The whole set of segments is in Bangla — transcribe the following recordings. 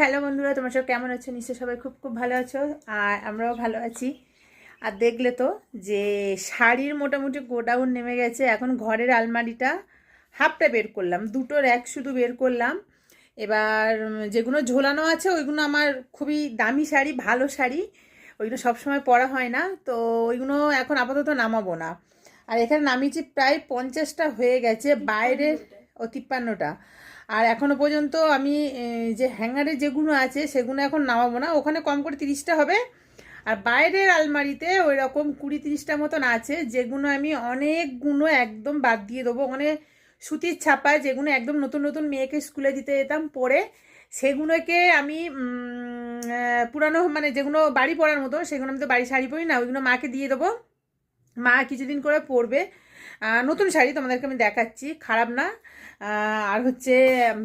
হ্যালো বন্ধুরা তোমার সব কেমন আছো? নিশ্চয় সবাই খুব খুব ভালো আছো আর আমরাও ভালো আছি। আর দেখলে তো যে শাড়ির মোটামুটি গোডাউন নেমে গেছে এখন ঘরের আলমারিটা হাফটা বের করলাম দুটোর এক শুধু বের করলাম। এবার যেগুলো ঝোলানো আছে ওইগুলো আমার খুবই দামি শাড়ি ভালো শাড়ি ওইগুলো সবসময় পরা হয় না তো ওইগুলো এখন আপাতত নামাবো না। আর এখানে নামিয়েছি প্রায় পঞ্চাশটা হয়ে গেছে বাইরের ও তিপ্পান্নটা। আর এখনও পর্যন্ত আমি যে হ্যাঙ্গারে যেগুলো আছে সেগুলো এখন নামাবো না। ওখানে কম করে তিরিশটা হবে। আর বাইরের আলমারিতে ওই রকম কুড়ি তিরিশটা মতন আছে, যেগুলো আমি অনেকগুলো একদম বাদ দিয়ে দেবো। ওখানে সুতির ছাপা, যেগুলো একদম নতুন নতুন মেয়েকে স্কুলে দিতে যেতাম পরে, সেগুলোকে আমি পুরানো মানে যেগুলো বাড়ি পরার মতো, সেগুলো আমি তো বাড়ি শাড়ি পরি না, ওইগুলো মাকে দিয়ে দেবো। মা কিছুদিন করে পরবে। নতুন শাড়ি তোমাদেরকে আমি দেখাচ্ছি, খারাপ না। আর হচ্ছে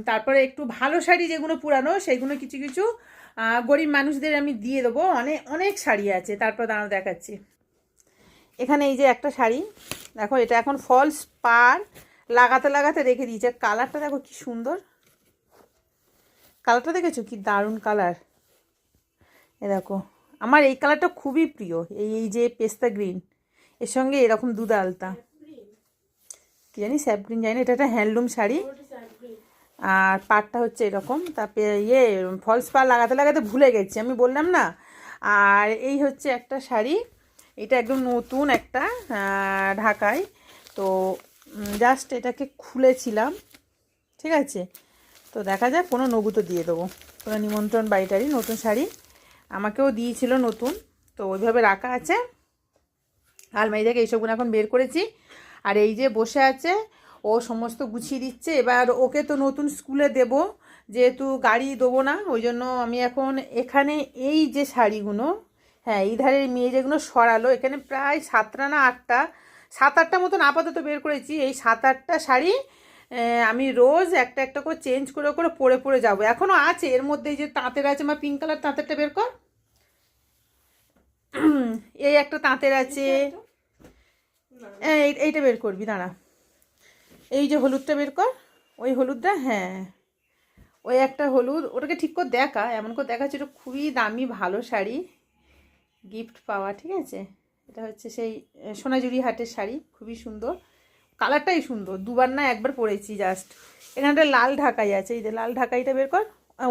তারপরে একটু ভালো শাড়ি যেগুলো পুরানো, সেগুলো কিছু কিছু গরিব মানুষদের আমি দিয়ে দেবো। অনেক অনেক শাড়ি আছে, তারপর দাঁড়াও দেখাচ্ছি। এখানে এই যে একটা শাড়ি, দেখো এটা এখন ফলস পার, লাগাতে লাগাতে রেখে দিয়েছে। কালারটা দেখো কি সুন্দর। কালারটা দেখেছ? কি দারুণ কালার। এ দেখো, আমার এই কালারটা খুবই প্রিয়, এই এই যে পেস্তা গ্রিন, এর সঙ্গে এরকম দুধ আলতা। কি জানি, স্যাপ গ্রিন, জানি এটা একটা হ্যান্ডলুম শাড়ি। আর পাটটা হচ্ছে এরকম, তারপরে ইয়ে ফলস পার লাগাতে লাগাতে ভুলে গেছি, আমি বললাম না। আর এই হচ্ছে একটা শাড়ি, এটা একদম নতুন একটা ঢাকায়। তো জাস্ট এটাকে খুলেছিলাম, ঠিক আছে? তো দেখা যাক, কোনো নগুতো দিয়ে দেবো। কোনো নিমন্ত্রণ বাড়িটারই নতুন শাড়ি। আমাকেও দিয়েছিল নতুন, তো ওইভাবে রাখা আছে। আলমারি থেকে এইসবগুলো এখন বের করেছি। আর এই যে বসে আছে, ও সমস্ত গুছিয়ে দিচ্ছে। এবার ওকে তো নতুন স্কুলে দেব, যেহেতু গাড়ি দেবো না, ওই জন্য আমি এখন এখানে এই যে শাড়িগুলো হ্যাঁ এই ধারের মেয়ে যেগুলো সরালো, এখানে প্রায় সাতটা না আটটা, সাত আটটা মতন আপাতত বের করেছি। এই সাত আটটা শাড়ি আমি রোজ একটা একটা করে চেঞ্জ করে করে পরে পরে যাব। এখনও আছে, এর মধ্যে যে তাঁতের আছে, আমার পিঙ্ক কালার তাঁতেরটা বের কর। এই একটা তাঁতের আছে। এইটা বের করবি দাঁড়া। এই যে হলুদটা বের কর ওই হলুদটা হ্যাঁ। ওই একটা হলুদ ওটাকে ঠিক করে দেখা এমন করে দেখাচ্ছে এটা খুবই দামি ভালো শাড়ি গিফট পাওয়া ঠিক আছে? এটা হচ্ছে সেই সোনাঝুরি হাটের শাড়ি খুবই সুন্দর। কালারটাই সুন্দর দুবার না একবার পরেছি জাস্ট এখানটা লাল ঢাকাই আছে এই যে লাল ঢাকাইটা বের কর।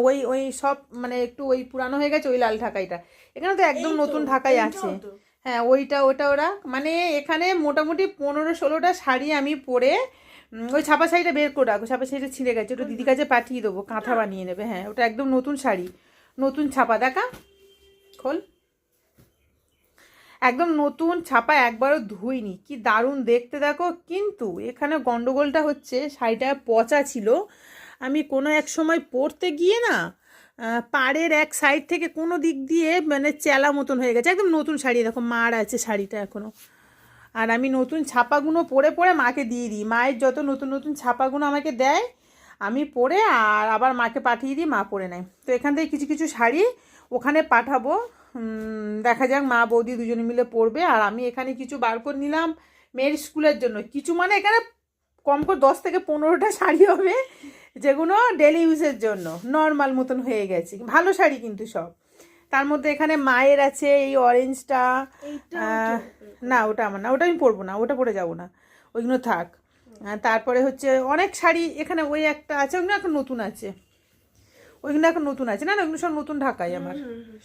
ওই ওই সব মানে একটু ওই পুরানো হয়ে গেছে ওই লাল ঢাকাইটা। এখানে তো একদম নতুন ঢাকাই আছে। হ্যাঁ ওইটা ওটা ওরা। মানে এখানে মোটামুটি পনেরো ষোলোটা শাড়ি আমি পরে ওই ছাপা শাড়িটা বের করে রাখো ছাপা শাড়িটা ছিঁড়ে গেছে। ওটা দিদির কাছে পাঠিয়ে দেবো। কাঁথা বানিয়ে নেবে। হ্যাঁ ওটা একদম নতুন শাড়ি। নতুন ছাপা দেখা? খোল। একদম নতুন ছাপা একবারও ধুইনি। কি দারুণ দেখতে দেখো। কিন্তু এখানে গন্ডগোলটা হচ্ছে শাড়িটা পচা ছিল। আমি কোনো এক সময় পরতে গিয়ে না পাড়ের এক সাইড থেকে কোনো দিক দিয়ে মানে চেলা মতন হয়ে গেছে। একদম নতুন শাড়ি, দেখো মার আছে শাড়িটা এখনও আর আমি নতুন ছাপাগুলো পরে পরে মাকে দিয়ে দিই। মায়ের যত নতুন নতুন ছাপাগুলো আমাকে দেয়, আমি পরে আর আবার মাকে পাঠিয়ে দিই, মা পরে নেয়। তো এখান থেকে কিছু কিছু শাড়ি ওখানে পাঠাবো। দেখা যাক মা বৌদি দুজনে মিলে পরবে। আর আমি এখানে কিছু বার করে নিলাম মেয়ের স্কুলের জন্য। কিছু মানে এখানে কম করে দশ থেকে পনেরোটা শাড়ি হবে। যেগুলো ডেলি ইউজের জন্য নর্মাল মতন হয়ে গেছে। ভালো শাড়ি কিন্তু সব। তার মধ্যে এখানে মায়ের আছে এই অরেঞ্জটা না ওটা আমার না ওটা আমি পরবো না ওটা পরে যাব না ওইগুলো থাক। তারপরে হচ্ছে অনেক শাড়ি এখানে ওই একটা আছে ওইগুলো এখন নতুন আছে। ওইগুলো এখন নতুন আছে না না ওইগুলো সব নতুন ঢাকায় আমার।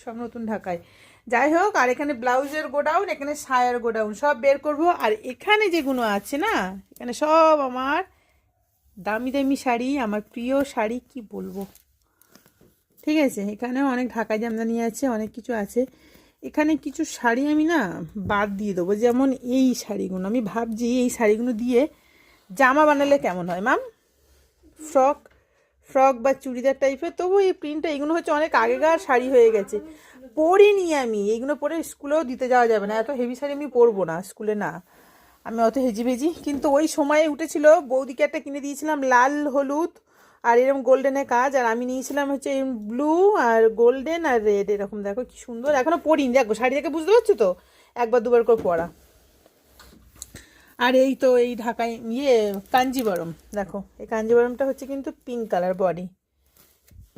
সব নতুন ঢাকায়। যাই হোক আর এখানে ব্লাউজের গোডাউন এখানে সায়ার গোডাউন সব বের করব। আর এখানে যেগুলো আছে না এখানে সব আমার দামি দামি শাড়ি, আমার প্রিয় শাড়ি কি বলব? ঠিক আছে, এখানেও অনেক ঢাকায় জামদানি আছে, অনেক কিছু আছে। এখানে কিছু শাড়ি আমি না বাদ দিয়ে দেবো, যেমন এই শাড়িগুলো। আমি ভাবছি এই শাড়িগুলো দিয়ে জামা বানালে কেমন হয়, মাম? ফ্রক ফ্রক বা চুড়িদার টাইপের তবু এই প্রিন্টটা এগুলো হচ্ছে অনেক আগেকার শাড়ি হয়ে গেছে। পরিনি আমি এইগুলো পরে স্কুলেও দিতে যাওয়া যাবে না, এত হেভি শাড়ি আমি পরবো না স্কুলে না। আমি অত হেজি ভেজি কিন্তু ওই সময়ে উঠেছিল, বৌদিকে একটা কিনে দিয়েছিলাম, লাল, হলুদ, আর এরকম গোল্ডেনের কাজ। আর আমি নিয়েছিলাম হচ্ছে ব্লু আর গোল্ডেন আর রেড এরকম। দেখো কি সুন্দর। এখনও পরিনি। দেখো, শাড়ি দেখে বুঝতে পারছ তো? একবার দুবার করে পরা। আর এই তো এই ঢাকায় ইয়ে কাঞ্জিবরম। দেখো, এই কাঞ্জিবরমটা হচ্ছে কিন্তু পিঙ্ক কালার বডি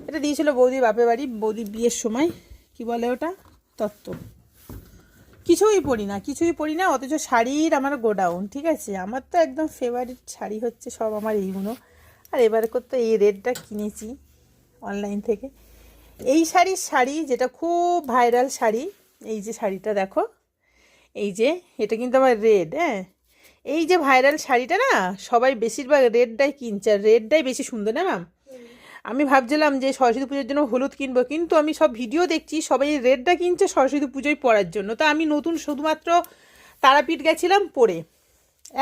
এটা দিয়েছিল বৌদি বাপের বাড়ি বৌদি বিয়ের সময়। কি বলে ওটা? তত্ত্ব। কিছুই পরি না, কিছুই পরি না, অথচ শাড়ির আমার গোডাউন, ঠিক আছে? আমার তো একদম ফেভারিট শাড়ি হচ্ছে সব আমার এইগুলো। আর এবারে করতে এই রেডটা কিনেছি অনলাইন থেকে। এই শাড়ির শাড়ি যেটা খুব ভাইরাল শাড়ি, এই যে শাড়িটা দেখো। এই যে, এটা কিন্তু আমার রেড হ্যাঁ? এই যে ভাইরাল শাড়িটা না, সবাই বেশিরভাগ রেডটাই কিনছে, আর রেডটাই বেশি সুন্দর, না ম্যাম আমি ভাবছিলাম যে সরস্বতী পুজোর জন্য হলুদ কিনবো, কিন্তু আমি সব ভিডিও দেখছি, সবাই রেডটা কিনছে সরস্বতী পুজোয় পরার জন্য। তো আমি নতুন শুধুমাত্র তারাপীঠ গেছিলাম পরে,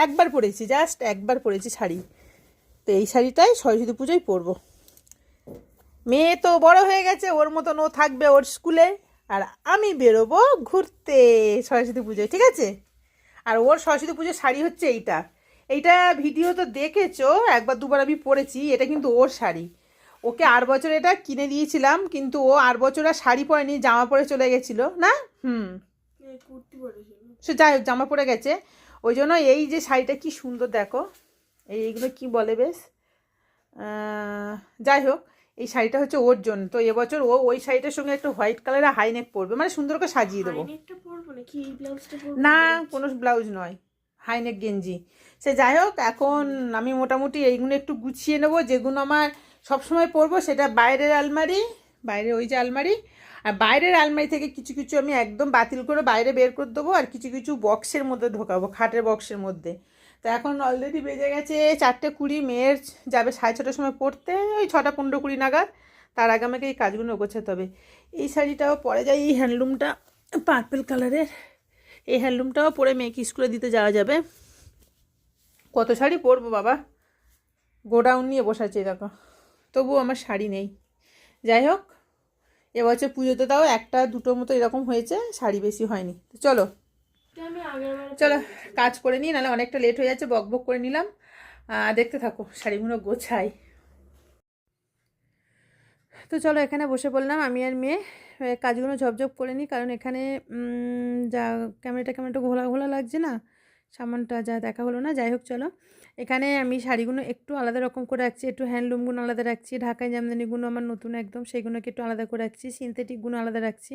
একবার পরেছি জাস্ট একবার পরেছি শাড়ি। তো এই শাড়িটাই সরস্বতী পুজোয় পরবো। মেয়ে তো বড় হয়ে গেছে, ওর মতন ও থাকবে ওর স্কুলে, আর আমি বেরোবো ঘুরতে সরস্বতী পুজোয়, ঠিক আছে? আর ওর সরস্বতী পুজোর শাড়ি হচ্ছে এইটা। এইটা ভিডিও তো দেখেছ, একবার দুবার আমি পরেছি, এটা কিন্তু ওর শাড়ি। ওকে আর বছর এটা কিনে দিয়েছিলাম কিন্তু ও আর বছর আর শাড়ি পরেনি জামা পরে চলে গেছিল না? হুম। কুর্তি সে যাই হোক জামা পরে গেছে। ওই জন্য এই যে শাড়িটা কি সুন্দর দেখো। এই এইগুলো কি বলে বেশ? যাই হোক এই শাড়িটা হচ্ছে ওর জন্য। তো এবছর ও ওই শাড়িটার সঙ্গে একটু হোয়াইট কালারের হাইনেক পরবে। মানে সুন্দর করে সাজিয়ে দেবো। নাকি? না কোনো ব্লাউজ নয়। হাইনেক গেঞ্জি। সে যাই হোক এখন আমি মোটামুটি এইগুলো একটু গুছিয়ে নেব। যেগুলো আমার সবসময় পরবো সেটা বাইরের আলমারি, বাইরে ওই যে আলমারি। আর বাইরের আলমারি থেকে কিছু কিছু আমি একদম বাতিল করে বাইরে বের করে দেবো আর কিছু কিছু বক্সের মধ্যে ঢোকাবো, খাটের বক্সের মধ্যে। তো এখন অলরেডি বেজে গেছে চারটে কুড়ি, মেয়ের যাবে সাড়ে ছটার সময় পড়তে, ওই ছটা পনেরো কুড়ি নাগাদ। তার আগে আমাকে এই কাজগুলো গোছাতে হবে। এই শাড়িটাও পরে যায় এই হ্যান্ডলুমটা পার্পেল কালারের এই হ্যান্ডলুমটাও পরে মেয়েকে স্কুলে দিতে যাওয়া যাবে। কত শাড়ি পরবো বাবা? গোডাউন নিয়ে বসাচ্ছে দেখো। তবুও আমার শাড়ি নেই। যাই হোক, এবছর পুজোতে তাও একটা দুটোর মতো এরকম হয়েছে, শাড়ি বেশি হয়নি। তো চলো। চলো, কাজ করে নিই, নাহলে অনেকটা লেট হয়ে যাচ্ছে, বক বক করে নিলাম। দেখতে থাকো, শাড়িগুলো গোছাই। তো চলো, এখানে বসে পড়লাম, আমি আর মেয়ে। কাজগুলো ঝপঝপ করে নিই, কারণ এখানে যা, ক্যামেরাটা ক্যামেরাটা ঘোলা ঘোলা লাগছে না? সামানটা যা দেখা হলো না, যাই হোক, চলো। এখানে আমি শাড়িগুলো একটু আলাদা রকম করে রাখছি, একটু হ্যান্ডলুমগুলো আলাদা রাখছি, ঢাকায় জামদানিগুলো আমার নতুন একদম সেইগুলোকে একটু আলাদা করে রাখছি সিনথেটিকগুলো আলাদা রাখছি।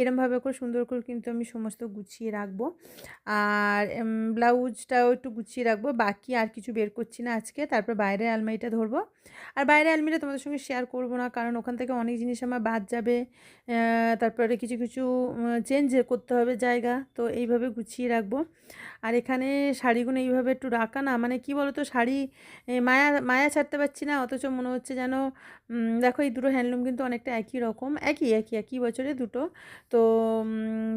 এরমভাবে করে সুন্দর করে কিন্তু আমি সমস্ত গুছিয়ে রাখব। আর ব্লাউজটাও একটু গুছিয়ে রাখব, বাকি আর কিছু বের করছি না আজকে, তারপর বাইরের আলমারিটা ধরবো। আর বাইরের আলমারিটা তোমাদের সঙ্গে শেয়ার করব না, কারণ ওখান থেকে অনেক জিনিস আমার বাদ যাবে তারপরে কিছু কিছু চেঞ্জ করতে হবে জায়গা, তো এইভাবে গুছিয়ে রাখব। আর এখানে শাড়িগুলো এইভাবে একটু রাখা না মানে কি বলতো, শাড়ি মায়া মায়া ছাড়তে পারছি না, অথচ মনে হচ্ছে যেন দেখো এই দুটো হ্যান্ডলুম কিন্তু অনেকটা একই রকম, একই একই একই বছরে দুটো। তো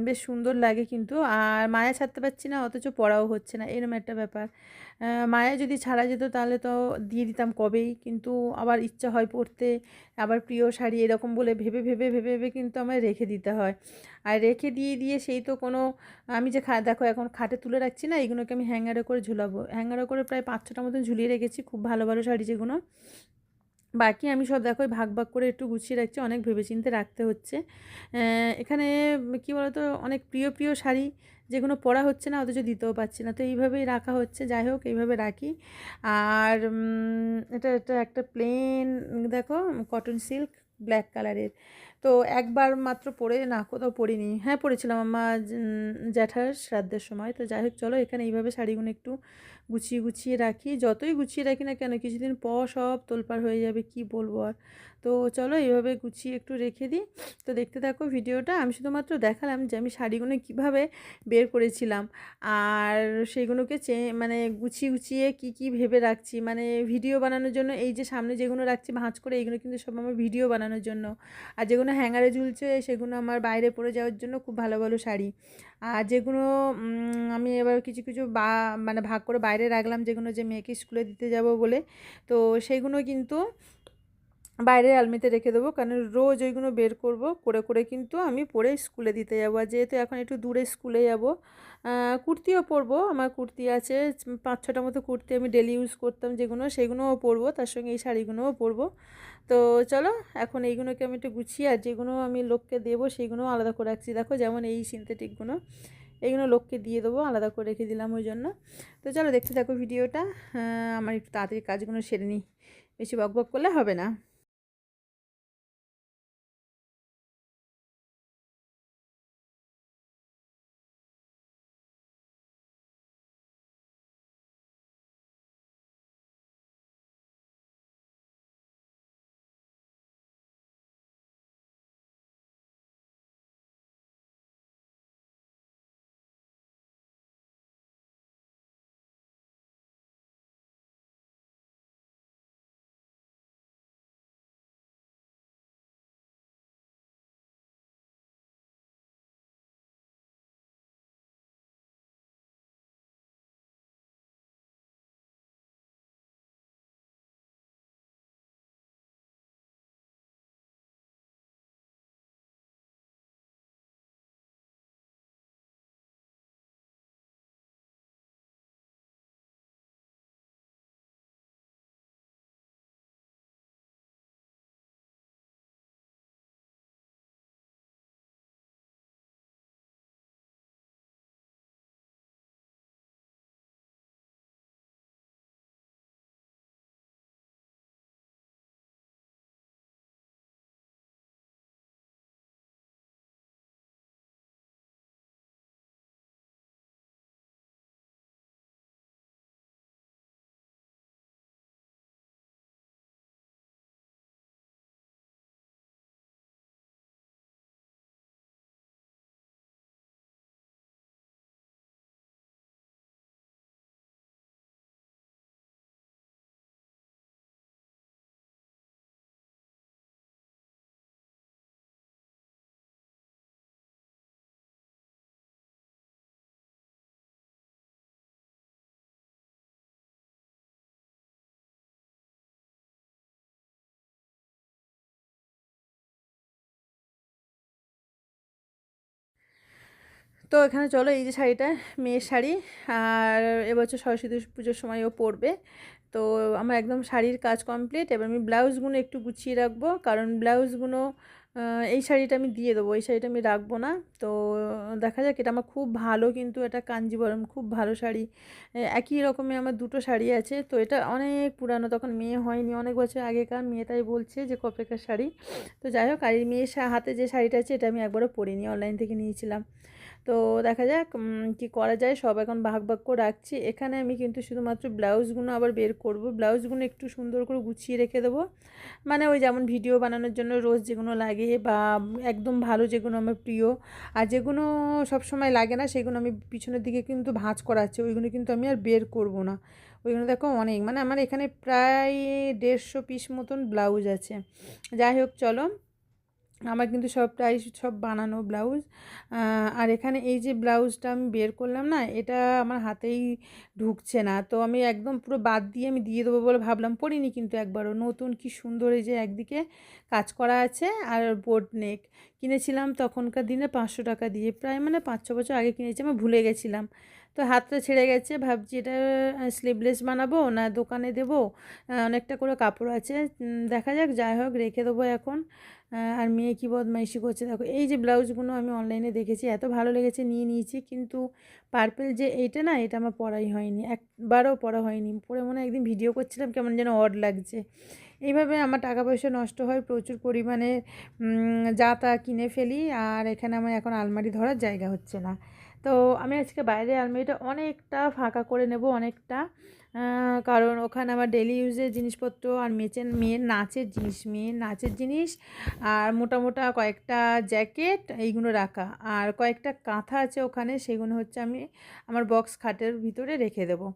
বেশ সুন্দর লাগে কিন্তু। আর মায়া ছাড়তে পারছি না, অথচ পড়াও হচ্ছে না, এরম একটা ব্যাপার। মায়া যদি ছাড়া যেত তাহলে তো দিয়ে দিতাম কবেই, কিন্তু আবার ইচ্ছা হয় পড়তে, আবার প্রিয় শাড়ি এরকম বলে ভেবে ভেবে ভেবে ভেবে কিন্তু আমায় রেখে দিতে হয়। আর রেখে দিয়ে দিয়ে সেই তো কোনো, আমি যে খা, দেখো এখন খাটে তুলে রাখছি না এইগুলোকে আমি হ্যাঙ্গারে করে ঝুলাবো। হ্যাঙ্গারে করে প্রায় পাঁচ ছটা মতন ঝুলিয়ে রেখেছি, খুব ভালো ভালো শাড়ি যেগুলো। বাকি আমি সব দেখো ভাগ ভাগ করে একটু গুছিয়ে রাখছি, অনেক ভেবেচিন্তে রাখতে হচ্ছে। এখানে কি বলতো, অনেক প্রিয় প্রিয় শাড়ি যেগুলো পরা হচ্ছে না, অথচ দিতেও পারছি না। তো এইভাবেই রাখা হচ্ছে, যাই হোক, এইভাবে রাখি। আর এটা এটা একটা প্লেন দেখো কটন সিল্ক ব্ল্যাক কালারের তো একবার মাত্র পরে না, কোথাও পরিনি হ্যাঁ পরেছিলাম আমার জ্যাঠার শ্রাদ্ধের সময়। তো যাই হোক, চলো এখানে এইভাবে শাড়িগুলো একটু গুছিয়ে গুছিয়ে রাখি। যতই গুছিয়ে রাখি না কেন, কিছুদিন পর সব তোলপাড় হয়ে যাবে, কি বলব আর। তো চলো এইভাবে গুছিয়ে একটু রেখে দিই। তো দেখতে থাকো ভিডিওটা, আমি শুধুমাত্র দেখালাম যে আমি শাড়িগুলো কীভাবে বের করেছিলাম। আর সেগুলোকে চে মানে গুছিয়ে গুছিয়ে কি কি ভেবে রাখছি মানে ভিডিও বানানোর জন্য এই যে সামনে যেগুলো রাখছি ভাঁজ করে এইগুলো কিন্তু সব আমার ভিডিও বানানোর জন্য। আর যেগুলো হ্যাঙ্গারে ঝুলছে সেগুলো আমার বাইরে পরে যাওয়ার জন্য খুব ভালো ভালো শাড়ি। আর যেগুলো আমি এবার কিছু কিছু বা মানে ভাগ করে বাইরে রাখলাম যেগুলো যে মেয়েকে স্কুলে দিতে যাব বলে, তো সেইগুলো কিন্তু বাইরের আলমিতে রেখে দেবো। কারণ রোজ ওইগুলো বের করব, করে করে কিন্তু আমি পরে স্কুলে দিতে যাব। আর যেহেতু এখন একটু দূরে স্কুলে যাব কুর্তিও পরবো। আমার কুর্তি আছে, পাঁচ ছটা মতো কুর্তি আমি ডেলি ইউজ করতাম যেগুলো সেগুলোও পরবো। তার সঙ্গে এই শাড়িগুলোও পরবো। তো চলো, এখন এইগুলোকে আমি একটু গুছিয়ে আর যেগুলো আমি লোককে দেবো সেইগুলো আলাদা করে রাখছি। দেখো যেমন এই সিনথেটিকগুলো এইগুলো লোককে দিয়ে দেবো, আলাদা করে রেখে দিলাম ওই জন্য। তো চলো দেখতে থাকো ভিডিওটা আমার একটু তাড়াতাড়ি কাজগুলো সেরে নিই। বেশি বক বক করলে হবে না। তো এখানে চলো, এই যে শাড়িটা, মেয়ের শাড়ি। আর এবছর সরস্বতী পুজোর সময় ও পরবে। তো আমার একদম শাড়ির কাজ কমপ্লিট এবার আমি ব্লাউজগুলো একটু গুছিয়ে রাখব। কারণ ব্লাউজগুলো এই শাড়িটা আমি দিয়ে দেবো, এই শাড়িটা আমি রাখব না। তো দেখা যাক, এটা আমার খুব ভালো কিন্তু এটা কাঞ্জিবরম, খুব ভালো শাড়ি। একই রকমের আমার দুটো শাড়ি আছে। তো এটা অনেক পুরানো, তখন মেয়ে হয়নি, অনেক বছর আগেকার মেয়েটাই বলছে যে কপেকার শাড়ি। তো যাই হোক, আর মেয়ের হাতে যে শাড়িটা আছে, এটা আমি একবারও পরিনি অনলাইন থেকে নিয়েছিলাম। তো দেখা যাক কি করা যায়। সব এখন ভাগ ভাগ করে রাখছি। এখানে আমি কিন্তু শুধুমাত্র ব্লাউজগুলো আবার বের করব। ব্লাউজগুলো একটু সুন্দর করে গুছিয়ে রেখে দেবো। মানে ওই যেমন ভিডিও বানানোর জন্য রোজ যেগুলো লাগে বা একদম ভালো যেগুলো আমার প্রিয়, আর যেগুলো সব সময় লাগে না, সেগুলো আমি পিছনের দিকে কিন্তু ভাঁজ করা আছে ওইগুলো কিন্তু আমি আর বের করব না। ওইগুলো দেখো অনেক মানে আমার এখানে প্রায় দেড়শো পিস মতন ব্লাউজ আছে। যাই হোক, চলো। আমার কিন্তু সব প্রায় সব বানানো ব্লাউজ। আর এখানে এই যে ব্লাউজটা আমি বের করলাম না, এটা আমার হাতেই ঢুকছে না। তো আমি একদম পুরো বাদ দিয়ে আমি দিয়ে দেবো বলে ভাবলাম, পরিনি কিন্তু একবারও। নতুন কি সুন্দর এই যে একদিকে কাজ করা আছে আর বোট নেক কিনেছিলাম তখনকার দিনে পাঁচশো টাকা দিয়ে, প্রায় মানে পাঁচ ছ বছর আগে কিনেছি, আমি ভুলে গেছিলাম। তো হাতটা ছেড়ে গেছে, ভাবছি এটা স্লিভলেস বানাবো না দোকানে দেবো অনেকটা করে কাপড় আছে দেখা যাক, যাই হোক, রেখে দেবো এখন। আর মেয়ে কী বদমাইশি করছে, দেখো, এই যে ব্লাউজগুলো আমি অনলাইনে দেখেছি, এত ভালো লেগেছে নিয়ে নিয়েছি, কিন্তু পার্পেল যে এইটা না, এটা আমার পরাই হয়নি, একবারও পরা হয়নি, পরে মনে একদিন ভিডিও করছিলাম, কেমন যেন অড লাগছে। এইভাবে আমার টাকা পয়সা নষ্ট হয়, প্রচুর পরিমাণে যা তা কিনে ফেলি, আর এখানে আমার এখন আলমারি ধরার জায়গা হচ্ছে না। তো আমি আজকে বাইরে আলমারিটা অনেকটা ফাঁকা করে নেব, অনেকটা। কারণ ওখানে আমার ডেলি ইউজের জিনিসপত্র আর মেচের মেয়ের নাচের জিনিস, মেয়ের নাচের জিনিস আর মোটা মোটা কয়েকটা জ্যাকেট এইগুলো রাখা। আর কয়েকটা কাঁথা আছে ওখানে, সেগুলো হচ্ছে আমি আমার বক্স খাটের ভিতরে রেখে দেবো।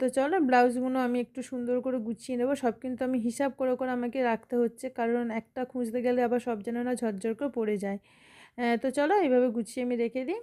তো চলো ব্লাউজগুলো আমি একটু সুন্দর করে গুছিয়ে নেব। সব কিন্তু আমি হিসাব করে করে আমাকে রাখতে হচ্ছে, কারণ একটা খুঁজতে গেলে আবার সব যেন না ঝরঝর করে পড়ে যায়। তো চলো এইভাবে গুছিয়ে আমি রেখে দিই।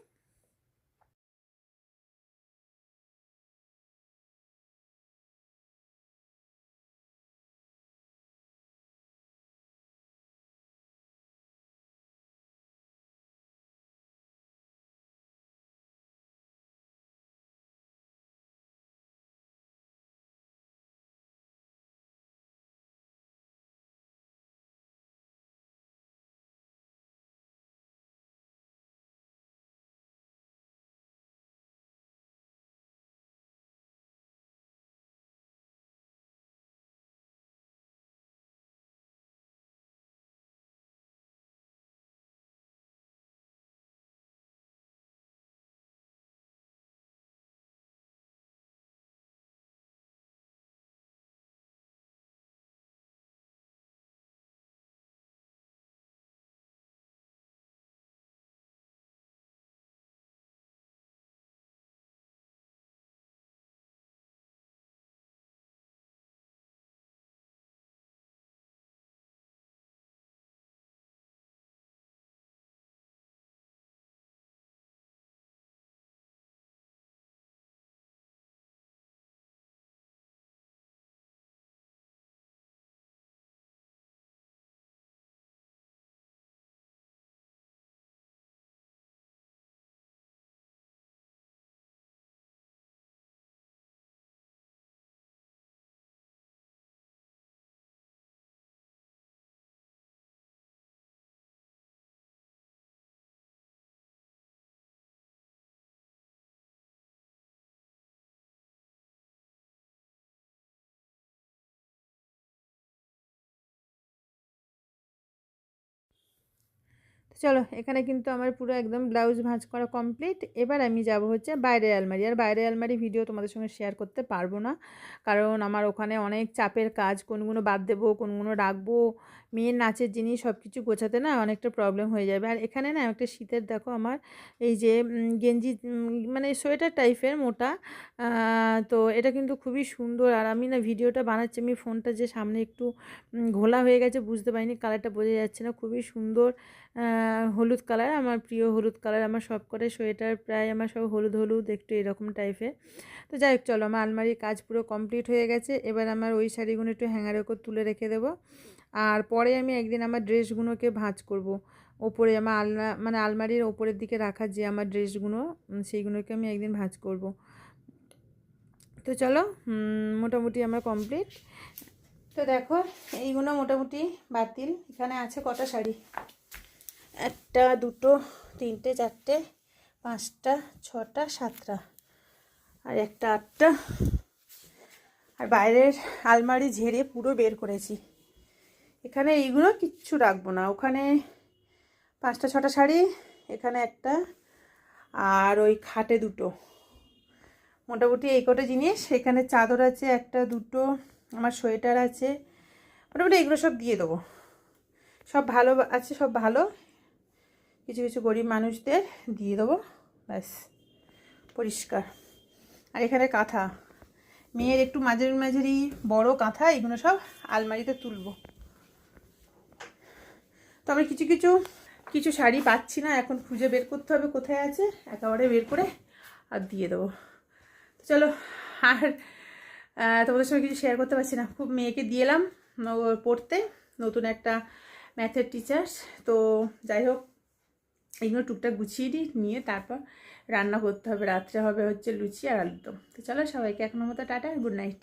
চলো, এখানে কিন্তু আমার পুরো একদম ব্লাউজ ভাঁজ করা কমপ্লিট এবার আমি যাব হচ্ছে বাইরের আলমারি। আর বাইরের আলমারি ভিডিও তোমাদের সঙ্গে শেয়ার করতে পারব না। কারণ আমার ওখানে অনেক চাপের কাজ, কোনগুলো বাদ দেবো, কোনগুলো রাখব মেয়ের নাচের জিনিস সব কিছু গোছাতে না অনেকটা প্রবলেম হয়ে যাবে। আর এখানে না একটা শীতের দেখো আমার, এই যে গেঞ্জি মানে সোয়েটার টাইপের মোটা তো এটা কিন্তু খুবই সুন্দর। আর আমি না ভিডিওটা বানাচ্ছি, আমি ফোনটা যে সামনে একটু ঘোলা হয়ে গেছে বুঝতে পারিনি কালারটা বোঝা যাচ্ছে না, খুবই সুন্দর। হলুদ কালার। আমার প্রিয় হলুদ কালার। আমার সব করে সোয়েটার প্রায় আমার সব হলুদ হলুদ, একটু এরকম টাইপের তো যাই হোক, চলো, আমার আলমারির কাজ পুরো কমপ্লিট হয়ে গেছে। এবার আমার ওই শাড়িগুলো একটু হ্যাঙ্গারের উপর তুলে রেখে দেবো। আর পরে আমি একদিন আমার ড্রেসগুলোকে ভাঁজ করব। ওপরে আমার আলনা মানে আলমারির ওপরের দিকে রাখা যে আমার ড্রেসগুলো সেইগুলোকে আমি একদিন ভাঁজ করব। তো চলো মোটামুটি আমার কমপ্লিট তো দেখো, এইগুলো মোটামুটি বাতিল। এখানে আছে কটা শাড়ি? একটা, দুটো, তিনটে, চারটে, পাঁচটা, ছটা, সাতটা, আর একটা আটটা। আর বাইরের আলমারি ঝেড়ে পুরো বের করেছি। এখানে এইগুলো কিচ্ছু রাখব না। ওখানে পাঁচটা, ছটা শাড়ি, এখানে একটা, আর ওই খাটে দুটো। মোটামুটি এই কটা জিনিস। এখানে চাদর আছে, একটা, দুটো, আমার সোয়েটার আছে। মোটামুটি এগুলো সব দিয়ে দেবো। সব ভালো আছে, সব ভালো। কিছু কিছু গরিব মানুষদের দিয়ে দেবো। ব্যাস, পরিষ্কার। আর এখানে কাঁথা। মেয়ের একটু মাঝারি মাঝারি বড় কাঁথা, এগুলো সব আলমারিতে তুলবো। তো আমি কিছু কিছু কিছু শাড়ি পাচ্ছি না, এখন খুঁজে বের করতে হবে কোথায় আছে, একেবারে বের করে আর দিয়ে দেবো। তো চলো, আর তোমাদের সঙ্গে কিছু শেয়ার করতে পারছি না। খুব মেয়েকে দিয়ে এলাম, ও পড়তে, নতুন একটা ম্যাথের টিচার্স তো যাই হোক এইগুলো টুকটাক গুছিয়ে দিই, নিয়ে তারপর রান্না করতে হবে। রাত্রে হবে হচ্ছে লুচি আর আলুর দম তো চলো সবাইকে এখনও মতো টাটা গুড নাইট।